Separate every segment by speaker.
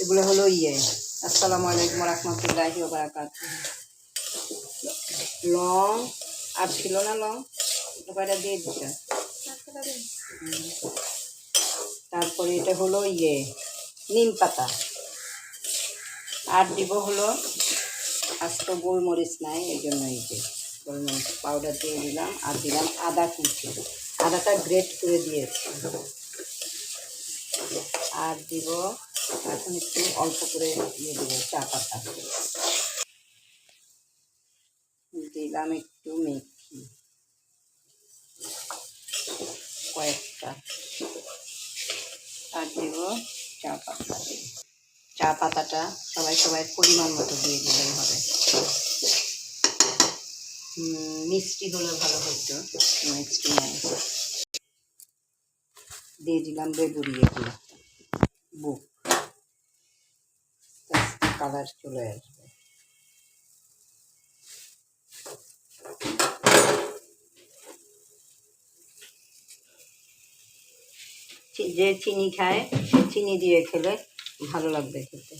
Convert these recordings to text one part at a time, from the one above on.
Speaker 1: এগুলো হলো ইয়ে। আসসালামু আলাইকুম রহমতুল্লাহি বারাকাত লং, আর ছিল না লং? ওটা দিয়ে দিতে। তারপরে এটা হলো ইয়ে নিম পাতা। আর দিব হলো আজ তো গোলমরিচ নাই, এই জন্য এই যে গোলমরিচ পাউডার দিয়ে দিলাম আর দিলাম আদা কুচি। আদাটা গ্রেট করে দিয়েছি। আর দিব এখন একটু অল্প করে দিয়ে দেবো চা পাতা। দিলাম একটু মেথি। কয়েকটা। আর দেব চা পাতা। চা পাতাটা সবাই সবাই পরিমাণ মতো দিয়ে দিলেই হবে। মিষ্টি হলে ভালো হতো, মিষ্টি নাই। দিয়ে দিলাম বেগুড়ি এগুলো বুক কালার চলে আসবে। যে চিনি খায়, সে চিনি দিয়ে খেলে ভালো লাগবে খেতে।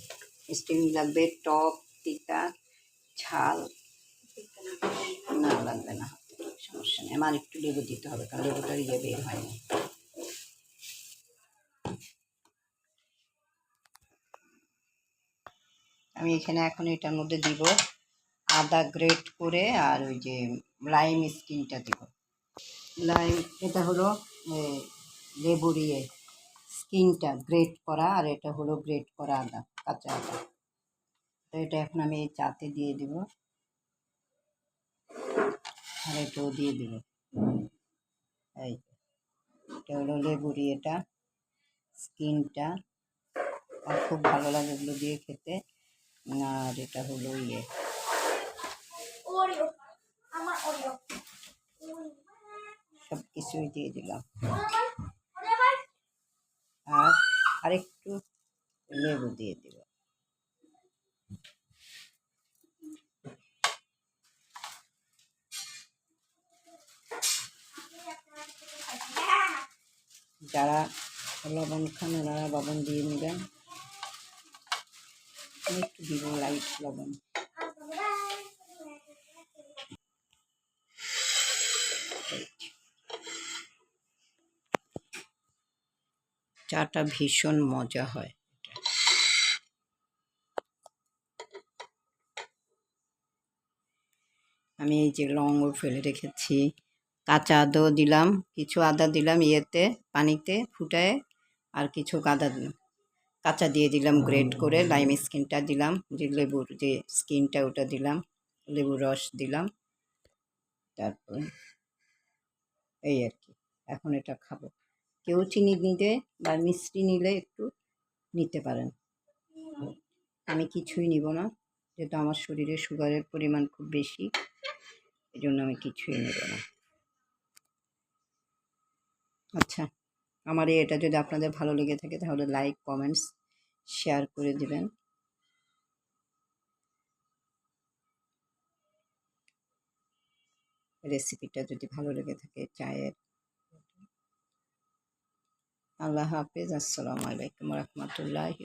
Speaker 1: স্টিম লাগবে, টক, তিতা, ঝাল। না লাগবে না, সমস্যা নেই। আমার একটু লেবু দিতে হবে, কারণ লেবুটার ইয়ে বের হয়নি আমি এখানে এখন এটার মধ্যে দিব আদা গ্রেট করে আর ওই যে লাইম স্কিনটা দিব। লাইম, এটা হলো লেবুর ইয়ে স্কিনটা গ্রেট করা আর এটা হলো গ্রেট করা আদা, কাঁচা আদা। তো এটা এখন আমি এই চাতে দিয়ে দিব। আর এটাও দিয়ে দিব। এই এটা হলো লেবুরি এটা স্কিনটা। আর খুব ভালো লাগে এগুলো দিয়ে খেতে। আর এটা হলো ইয়ে। সব কিছুই দিয়ে দিলাম। আর আরেকটু লেবু দিয়ে দিব। যারা লবণ খান ওনারা লবণ দিয়ে নেবেন। আমি একটু দিব লাইট লবণ। চাটা ভীষণ মজা হয়। আমি এই যে লঙ্গ ফেলে রেখেছি। কাঁচা আদাও দিলাম, কিছু আদা দিলাম ইয়েতে, পানিতে ফুটায়, আর কিছু আদা দিলাম। কাঁচা দিয়ে দিলাম গ্রেট করে লাইম স্কিনটা দিলাম যে লেবুর যে স্কিনটা ওটা দিলাম লেবুর রস দিলাম। তারপরে এই আর কি এখন এটা খাব। কেউ চিনি নিলে বা মিষ্টি নিলে একটু নিতে পারেন। আমি কিছুই নিব না যেহেতু আমার শরীরে সুগারের পরিমাণ খুব বেশি এই জন্য আমি কিছুই নেব না। আচ্ছা। আমার এটা যদি আপনাদের ভালো লেগে থাকে তাহলে লাইক কমেন্টস শেয়ার করে দিবেন। রেসিপিটা যদি ভালো লেগে থাকে চায়ের। আল্লাহ হাফিজ, আসসালামু আলাইকুম রহমতুল্লাহি